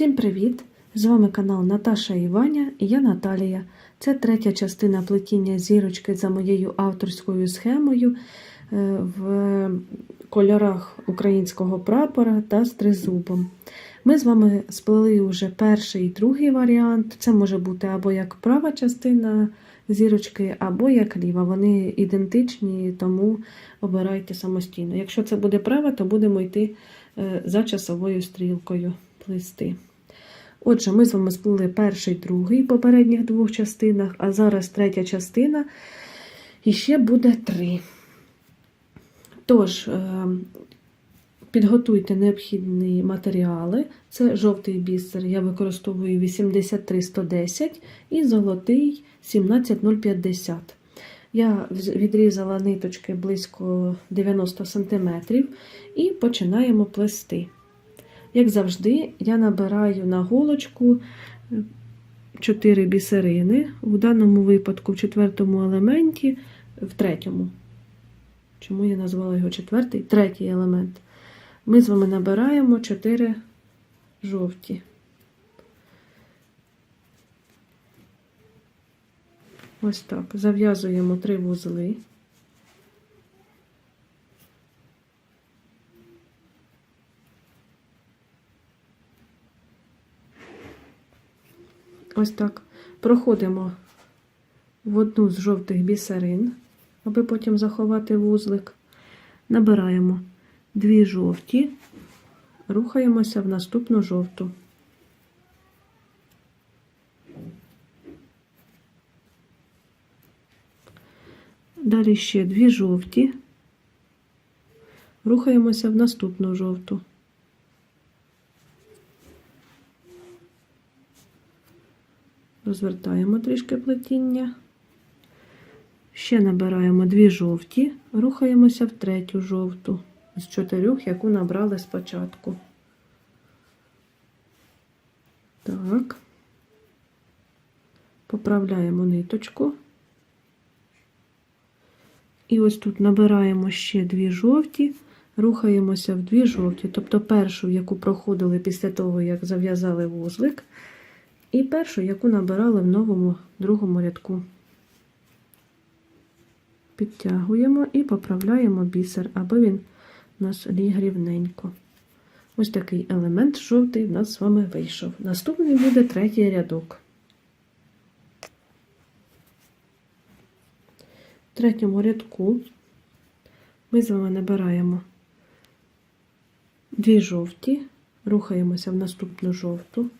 Всім привіт! З вами канал Наташа і Ваня і я Наталія. Це третя частина плетіння зірочки за моєю авторською схемою е, в кольорах українського прапора та з тризубом. Ми з вами сплели вже перший і другий варіант. Це може бути або як права частина зірочки, або як ліва. Вони ідентичні, тому обирайте самостійно. Якщо це буде права, то будемо йти е, за часовою стрілкою плести. Отже, ми з вами сплили перший, другий в попередніх двох частинах, а зараз третя частина. І ще буде три. Тож, е, підготуйте необхідні матеріали. Це жовтий бісер, я використовую 83110 і золотий 17050. Я відрізала ниточки близько 90 см і починаємо плести. Як завжди, я набираю на голочку 4 бісерини, в даному випадку в четвертому елементі, в третьому. Чому я назвала його четвертий? Третій елемент. Ми з вами набираємо 4 жовті. Ось так. Зав'язуємо 3 вузли. Ось так. Проходимо в одну з жовтих бісерин, аби потім заховати вузлик. Набираємо дві жовті, рухаємося в наступну жовту. Далі ще дві жовті, рухаємося в наступну жовту. Розвертаємо трішки плетіння. Ще набираємо дві жовті, рухаємося в третю жовту з чотирьох, яку набрали спочатку. Так, поправляємо ниточку. І ось тут набираємо ще дві жовті, рухаємося в дві жовті, тобто першу, яку проходили після того, як зав'язали вузлик. І першу, яку набирали в новому другому рядку. Підтягуємо і поправляємо бісер, аби він у нас ліг рівненько. Ось такий елемент жовтий в нас з вами вийшов. Наступний буде третій рядок. В третьому рядку ми з вами набираємо дві жовті, рухаємося в наступну жовту.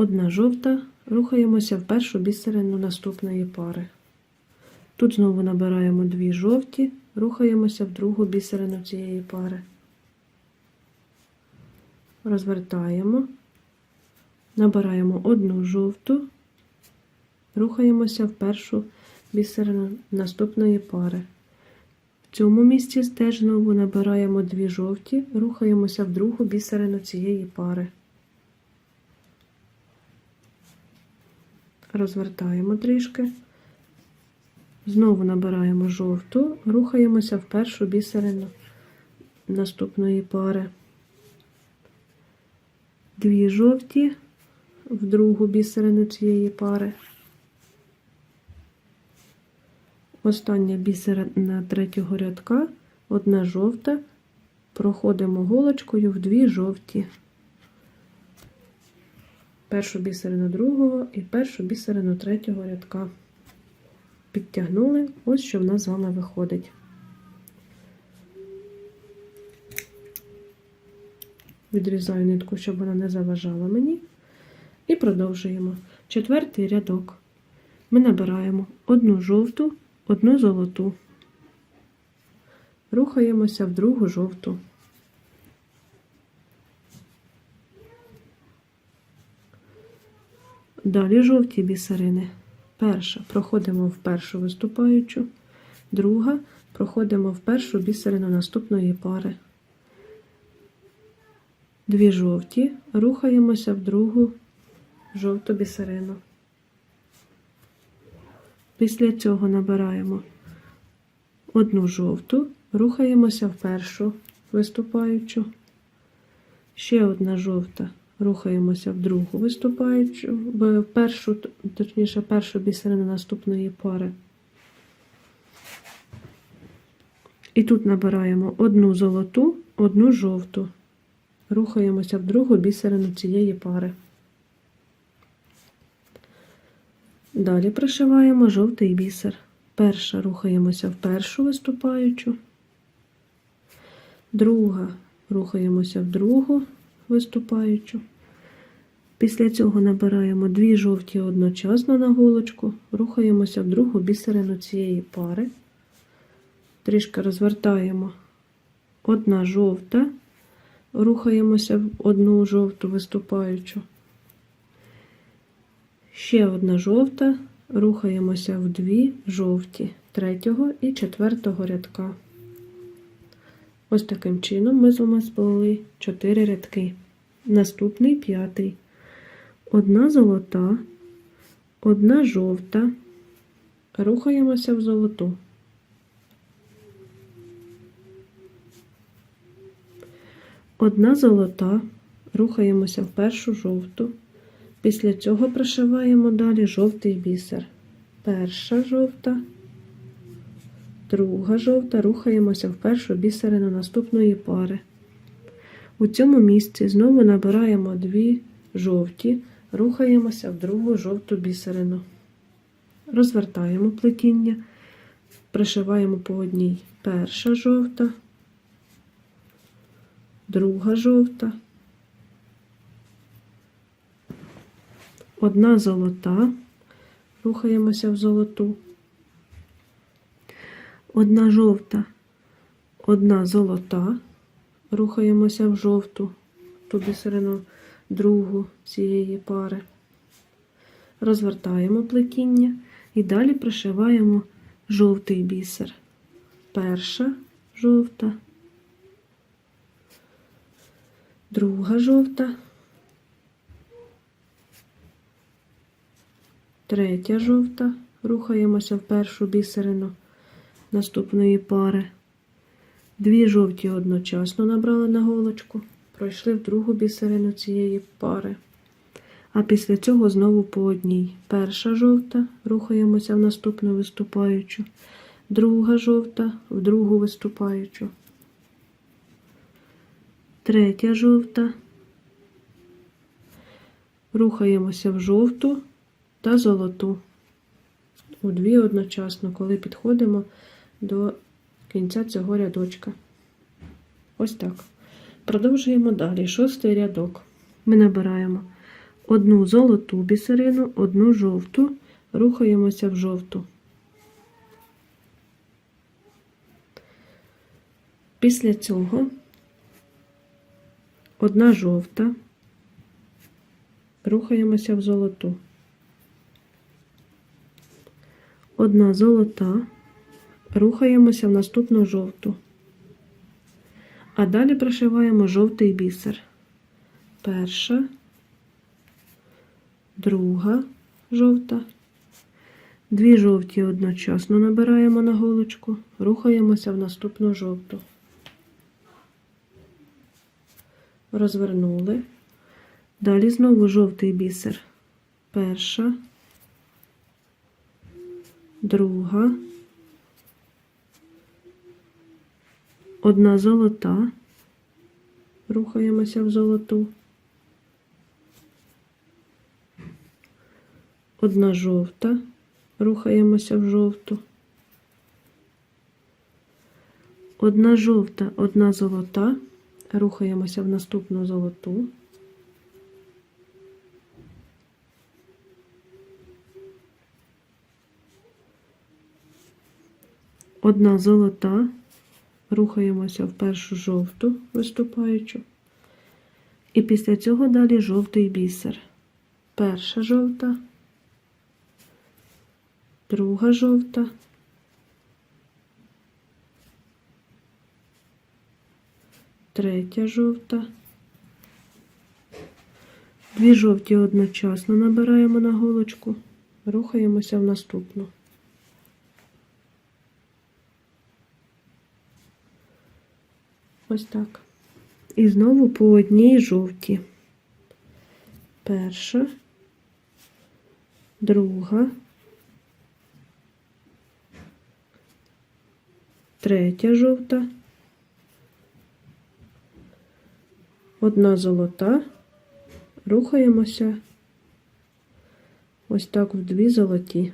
Одна жовта, рухаємося в першу бісерину наступної пари. Тут знову набираємо дві жовті, рухаємося в другу бісерину цієї пари. Розвертаємо, набираємо одну жовту, рухаємося в першу бісерину наступної пари. В цьому місці теж знову набираємо дві жовті, рухаємося в другу бісерину цієї пари. Розвертаємо трішки, знову набираємо жовту, рухаємося в першу бісерину наступної пари. Дві жовті в другу бісерину цієї пари. Остання бісерина третього рядка, одна жовта, проходимо голочкою в дві жовті першу бісерину другого і першу бісерину третього рядка. Підтягнули, ось що в нас з вами виходить. Відрізаю нитку, щоб вона не заважала мені. І продовжуємо. Четвертий рядок. Ми набираємо одну жовту, одну золоту. Рухаємося в другу жовту. Далі жовті бісерини. Перша проходимо в першу виступаючу, друга проходимо в першу бісерину наступної пари. Дві жовті, рухаємося в другу жовту бісерину. Після цього набираємо одну жовту, рухаємося в першу виступаючу, Ще одна жовта. Рухаємося в другу виступаючу, в першу, точніше, першу бісерину наступної пари. І тут набираємо одну золоту, одну жовту. Рухаємося в другу бісерину цієї пари. Далі пришиваємо жовтий бісер. Перша рухаємося в першу виступаючу, друга рухаємося в другу виступаючу. Після цього набираємо дві жовті одночасно на голочку, рухаємося в другу бісерину цієї пари. Трішки розвертаємо одна жовта, рухаємося в одну жовту виступаючу. Ще одна жовта, рухаємося в дві жовті третього і четвертого рядка. Ось таким чином ми з вами сплели 4 рядки. Наступний п'ятий. Одна золота, одна жовта. Рухаємося в золоту. Одна золота, рухаємося в першу жовту. Після цього прошиваємо далі жовтий бісер. Перша жовта, друга жовта, рухаємося в першу бісерину наступної пари. У цьому місці знову набираємо дві жовті, рухаємося в другу жовту бісерину. Розвертаємо плетіння, пришиваємо по одній перша жовта, друга жовта, одна золота, рухаємося в золоту, одна жовта, одна золота, рухаємося в жовту, ту бісерину другу цієї пари. Розвертаємо плетіння і далі пришиваємо жовтий бісер. Перша жовта, друга жовта, третя жовта. Рухаємося в першу бісерину наступної пари. Дві жовті одночасно набрали на голочку, пройшли в другу бісерину цієї пари. А після цього знову по одній. Перша жовта, рухаємося в наступну виступаючу, друга жовта, в другу виступаючу, третя жовта, рухаємося в жовту та золоту. У дві одночасно, коли підходимо до кінця цього рядочка. Ось так. Продовжуємо далі. Шостий рядок. Ми набираємо одну золоту бісерину, одну жовту, рухаємося в жовту. Після цього одна жовта, рухаємося в золоту. Одна золота, рухаємося в наступну жовту. А далі прошиваємо жовтий бісер. Перша, друга жовта. Дві жовті одночасно набираємо на голочку, рухаємося в наступну жовту. Розвернули. Далі знову жовтий бісер. Перша, друга, одна золота. Рухаємося в золоту. Одна жовта. Рухаємося в жовту. Одна жовта, одна золота. Рухаємося в наступну золоту. Одна золота. Рухаємося в першу жовту виступаючу. І після цього далі жовтий бісер. Перша жовта, друга жовта, третя жовта. Дві жовті одночасно набираємо на голочку, рухаємося в наступну. Ось так. І знову по одній жовтій. Перша, друга, третя жовта, одна золота, рухаємося ось так в дві золоті.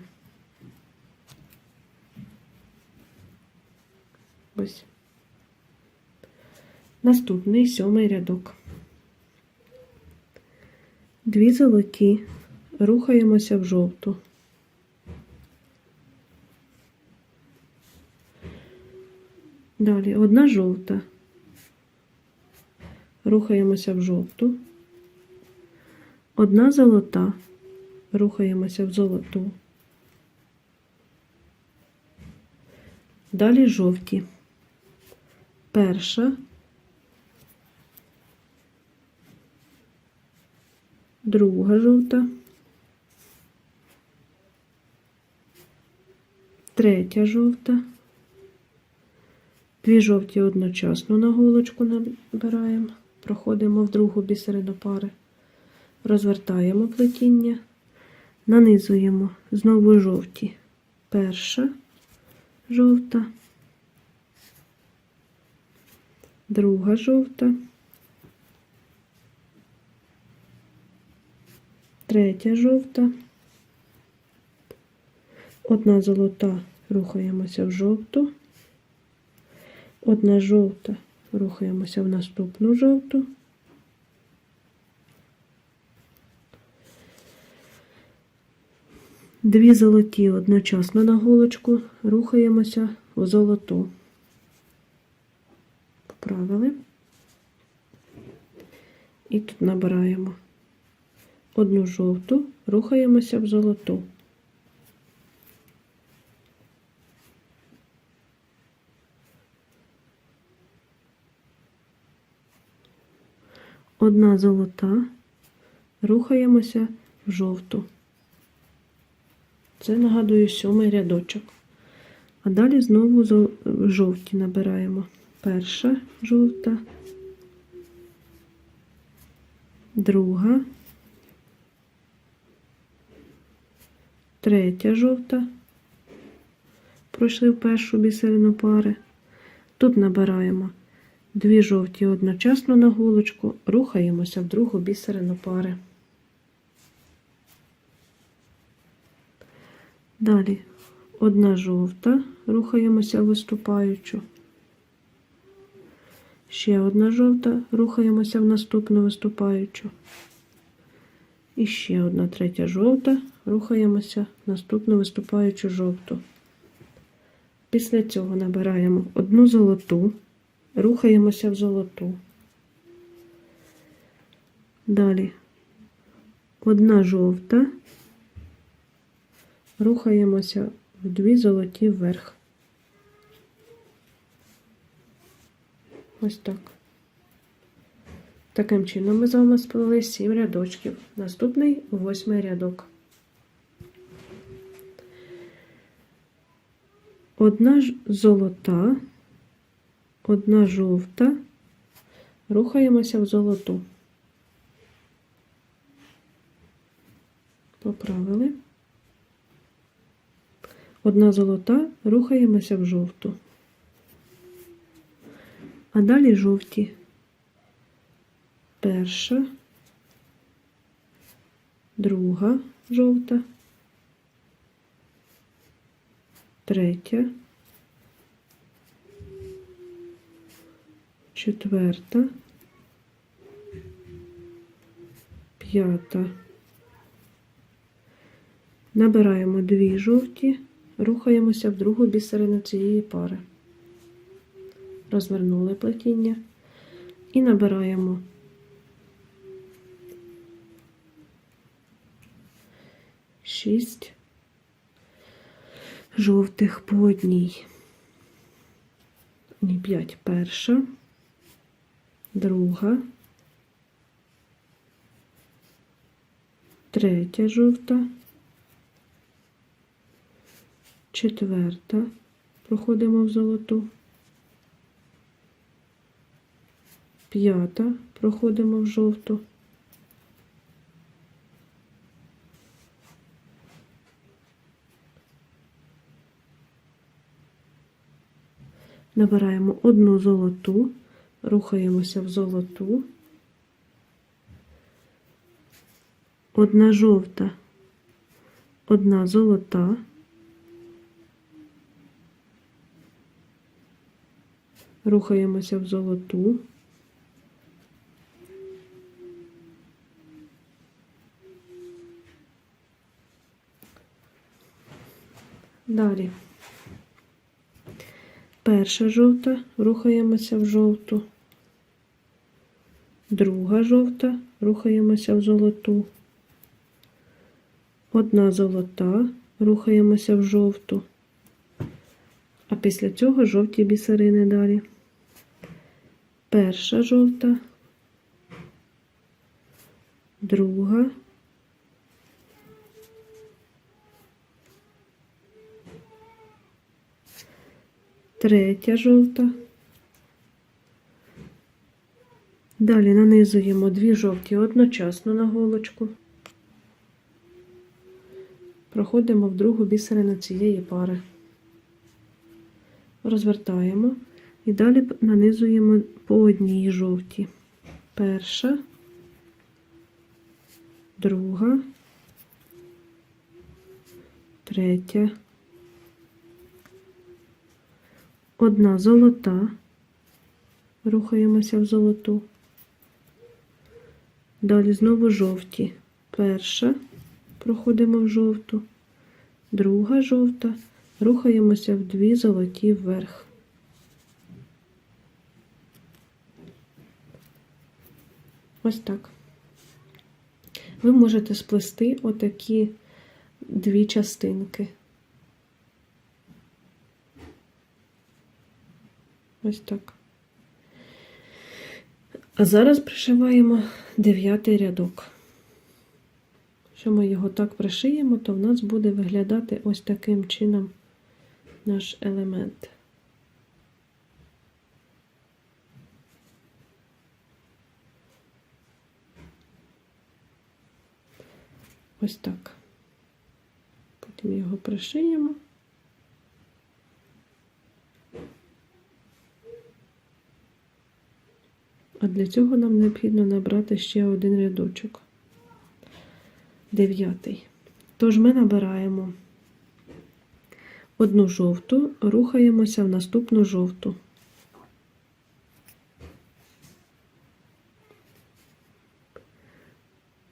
Ось. Наступний сьомий рядок. Дві золоті. Рухаємося в жовту. Далі одна жовта. Рухаємося в жовту. Одна золота. Рухаємося в золоту. Далі жовті. Перша. Друга жовта. Третя жовта. Дві жовті одночасно на голочку набираємо. Проходимо в другу бісерину пари. Розвертаємо плетіння. Нанизуємо знову жовті. Перша жовта. Друга жовта. Третя жовта. Одна золота рухаємося в жовту. Одна жовта рухаємося в наступну жовту. Дві золоті одночасно на голочку рухаємося в золоту. Поправили. І тут набираємо одну жовту, рухаємося в золоту. Одна золота, рухаємося в жовту. Це нагадую сьомий рядочок. А далі знову жовті набираємо. Перша жовта, друга, третя жовта. Пройшли в першу бісерину пари. Тут набираємо дві жовті одночасно на голочку, рухаємося в другу бісерину пари. Далі одна жовта, рухаємося виступаючу. Ще одна жовта, рухаємося в наступну виступаючу. І ще одна третя жовта, рухаємося наступну виступаючу жовту. Після цього набираємо одну золоту, рухаємося в золоту. Далі одна жовта, рухаємося в дві золоті вверх. Ось так. Таким чином ми з вами сплели сім рядочків. Наступний восьмий рядок. Одна золота, одна жовта. Рухаємося в золоту. Поправили. Одна золота, рухаємося в жовту. А далі жовті. Перша, друга жовта, третя, четверта, п'ята. Набираємо дві жовті, рухаємося в другу бісерину цієї пари. Розвернули плетіння і набираємо шість жовтих по одній. Ні, п'ять. Перша, друга, третя жовта, четверта. Проходимо в золоту. П'ята проходимо в жовту. Набираємо одну золоту, рухаємося в золоту. Одна жовта, одна золота. Рухаємося в золоту. Далі. Перша жовта, рухаємося в жовту. Друга жовта, рухаємося в золоту. Одна золота, рухаємося в жовту. А після цього жовті бісерини далі. Перша жовта, друга, третя жовта. Далі нанизуємо дві жовті одночасно на голочку. Проходимо в другу бісерину цієї пари. Розвертаємо і далі нанизуємо по одній жовтій. Перша, друга, третя, одна золота. Рухаємося в золоту. Далі знову жовті. Перша, проходимо в жовту, друга жовта, рухаємося в дві золоті вверх. Ось так. Ви можете сплести отакі дві частинки. Ось так. А зараз пришиваємо дев'ятий рядок. Якщо ми його так пришиємо, то в нас буде виглядати ось таким чином наш елемент. Ось так. Потім його пришиємо. Для цього нам необхідно набрати ще один рядочок. Дев'ятий. Тож ми набираємо одну жовту, рухаємося в наступну жовту.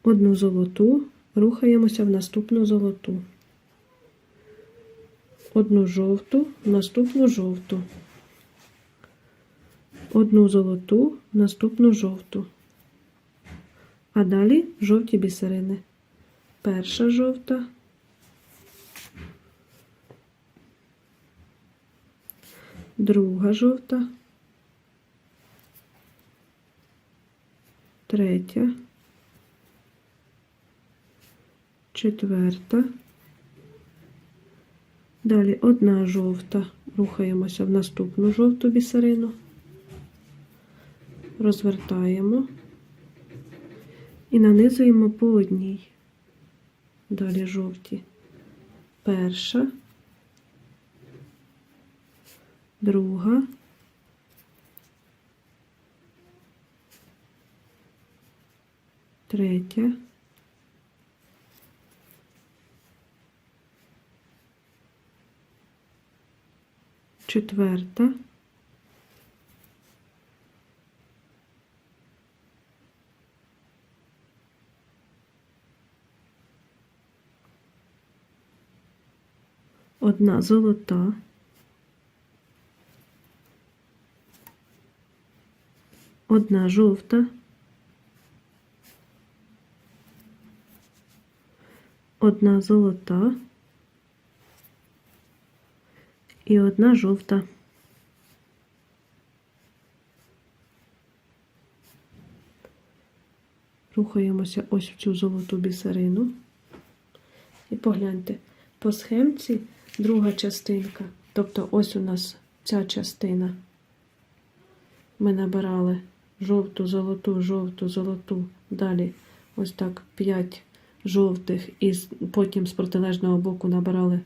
Одну золоту, рухаємося в наступну золоту. Одну жовту, в наступну жовту. Одну золоту, наступну жовту. А далі жовті бісерини. Перша жовта. Друга жовта. Третя. Четверта. Далі одна жовта. Рухаємося в наступну жовту бісерину. Розвертаємо і нанизуємо по одній. Далі жовті. Перша, друга, третя, четверта, одна золота, одна жовта, одна золота і одна жовта. Рухаємося ось в цю золоту бісерину. І погляньте, по схемці друга частинка, тобто ось у нас ця частина. Ми набирали жовту, золоту, жовту, золоту. Далі ось так 5 жовтих, і потім з протилежного боку набирали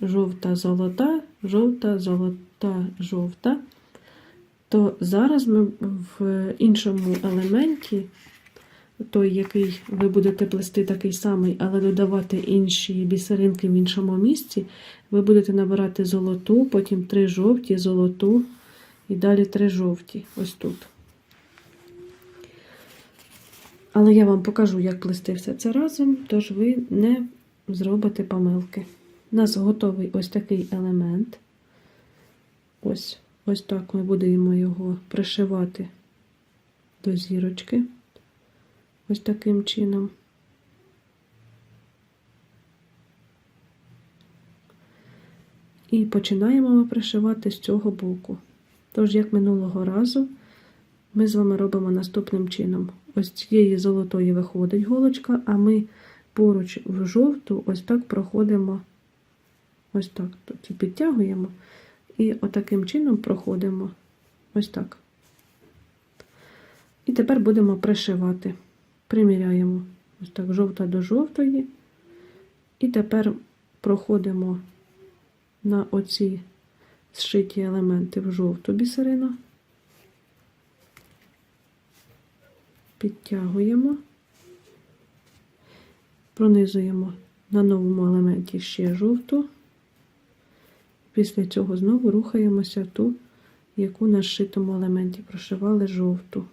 жовта, золота, жовта, золота, жовта. То зараз ми в іншому елементі, той, який ви будете плести такий самий, але додавати інші бісеринки в іншому місці, ви будете набирати золоту, потім три жовті, золоту і далі три жовті. Ось тут. Але я вам покажу, як плести все це разом, тож ви не зробите помилки. У нас готовий ось такий елемент. Ось, ось так ми будемо його пришивати до зірочки. Ось таким чином. І починаємо ми пришивати з цього боку. Тож, як минулого разу, ми з вами робимо наступним чином. Ось цієї золотої виходить голочка, а ми поруч в жовту ось так проходимо, ось так, тобто підтягуємо і отаким чином проходимо ось так. І тепер будемо пришивати. Приміряємо ось так жовта до жовтої. І тепер проходимо на оці зшиті елементи в жовту бісерину. Підтягуємо, пронизуємо на новому елементі ще жовту. Після цього знову рухаємося ту, яку на зшитому елементі прошивали жовту.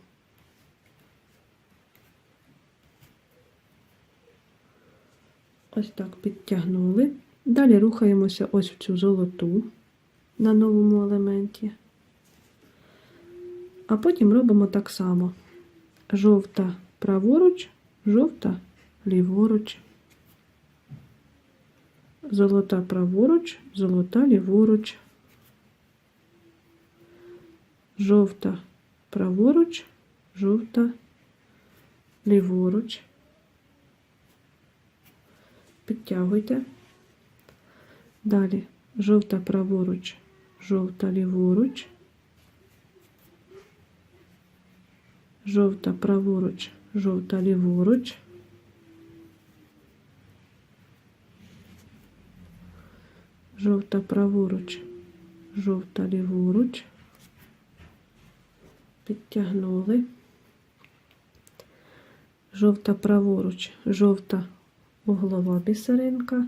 Ось так підтягнули. Далі рухаємося ось в цю золоту на новому елементі. А потім робимо так само: жовта праворуч, жовта ліворуч, золота праворуч, золота ліворуч, жовта праворуч, жовта ліворуч. Підтягуйте. Далі жовта праворуч, жовта ліворуч, жовта праворуч, жовта ліворуч, жовта праворуч, жовта ліворуч, підтягнули, жовта праворуч, жовта углова бісеринка,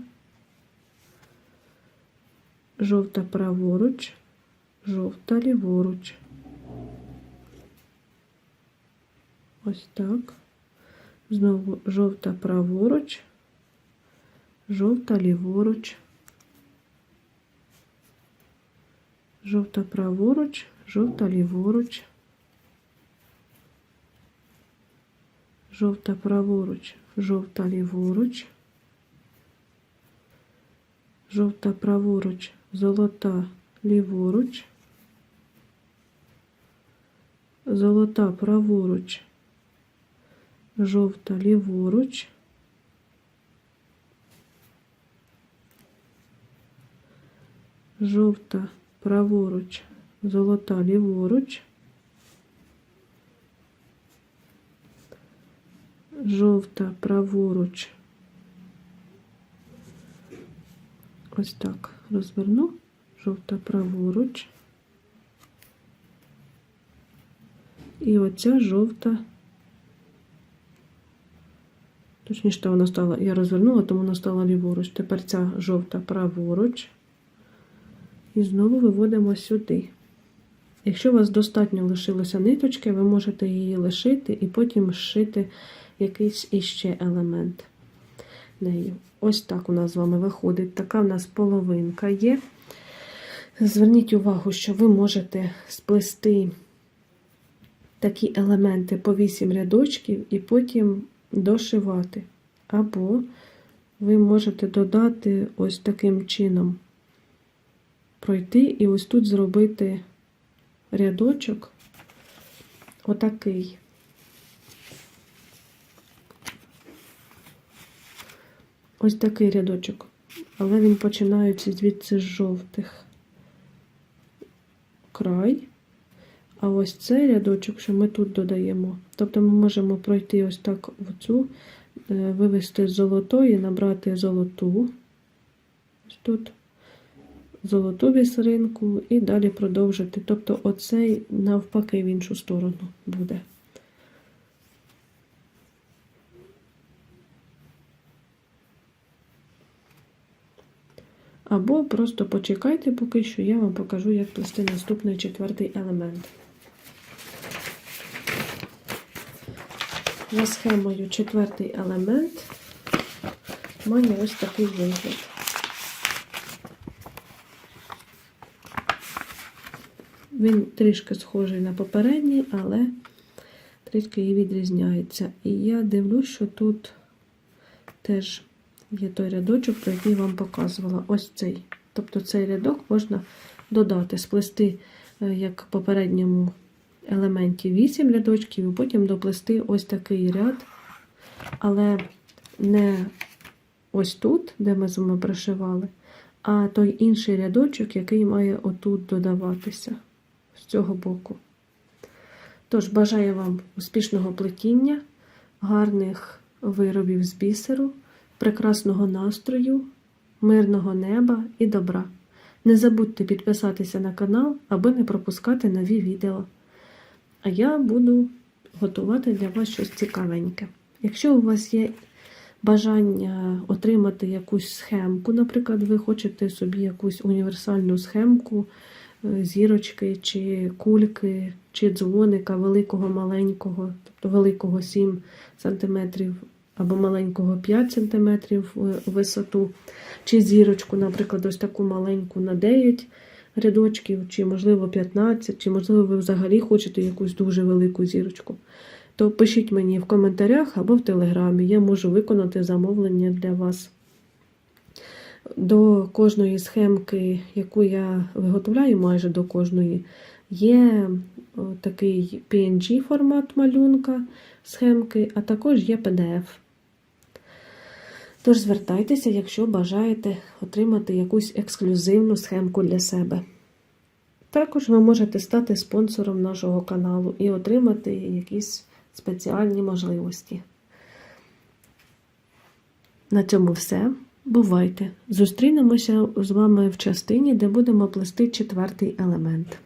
жовта праворуч, жовта ліворуч. Ось так. Знову жовта праворуч, жовта ліворуч, жовта праворуч, жовта ліворуч, жовта праворуч, жовта ліворуч, жовта праворуч, золота ліворуч, золота праворуч, жовта ліворуч, жовта праворуч, золота ліворуч, жовта праворуч. Ось так розверну, жовта праворуч. І оця жовта. Точніше, та вона стала, я розвернула, тому вона стала ліворуч. Тепер ця жовта праворуч. І знову виводимо сюди. Якщо у вас достатньо лишилося ниточки, ви можете її лишити і потім зшити якийсь іще елемент нею. Ось так у нас з вами виходить. Така в нас половинка є. Зверніть увагу, що ви можете сплести такі елементи по 8 рядочків і потім дошивати. Або ви можете додати ось таким чином пройти і ось тут зробити рядочок отакий. Ось такий рядочок, але він починається звідси з жовтих край, А ось цей рядочок, що ми тут додаємо. Тобто ми можемо пройти ось так в цю, е, вивести з золотої, набрати золоту. Ось тут золоту бісеринку і далі продовжити. Тобто оцей навпаки в іншу сторону буде. Або просто почекайте поки що, я вам покажу, як плести наступний четвертий елемент. За схемою четвертий елемент має ось такий вигляд. Він трішки схожий на попередній, але трішки і відрізняється. І я дивлюсь, що тут теж є той рядочок, про який вам показувала. Ось цей. Тобто цей рядок можна додати, сплести, е, як в попередньому елементі 8 рядочків, і потім доплести ось такий ряд, але не ось тут, де ми з вами пришивали, а той інший рядочок, який має отут додаватися з цього боку. Тож, бажаю вам успішного плетіння, гарних виробів з бісеру, прекрасного настрою, мирного неба і добра. Не забудьте підписатися на канал, аби не пропускати нові відео. А я буду готувати для вас щось цікавеньке. Якщо у вас є бажання отримати якусь схемку, наприклад, ви хочете собі якусь універсальну схемку е, зірочки чи кульки, чи дзвоника великого, маленького, тобто великого 7 см або маленького 5 см висоту, чи зірочку, наприклад, ось таку маленьку на 9 рядочків, чи, можливо, 15, чи, можливо, ви взагалі хочете якусь дуже велику зірочку, то пишіть мені в коментарях або в телеграмі. Я можу виконати замовлення для вас. До кожної схемки, яку я виготовляю, майже до кожної, є такий PNG формат малюнка схемки, а також є PDF. Тож звертайтеся, якщо бажаєте отримати якусь ексклюзивну схемку для себе. Також ви можете стати спонсором нашого каналу і отримати якісь спеціальні можливості. На цьому все. Бувайте! Зустрінемося з вами в частині, де будемо плести четвертий елемент.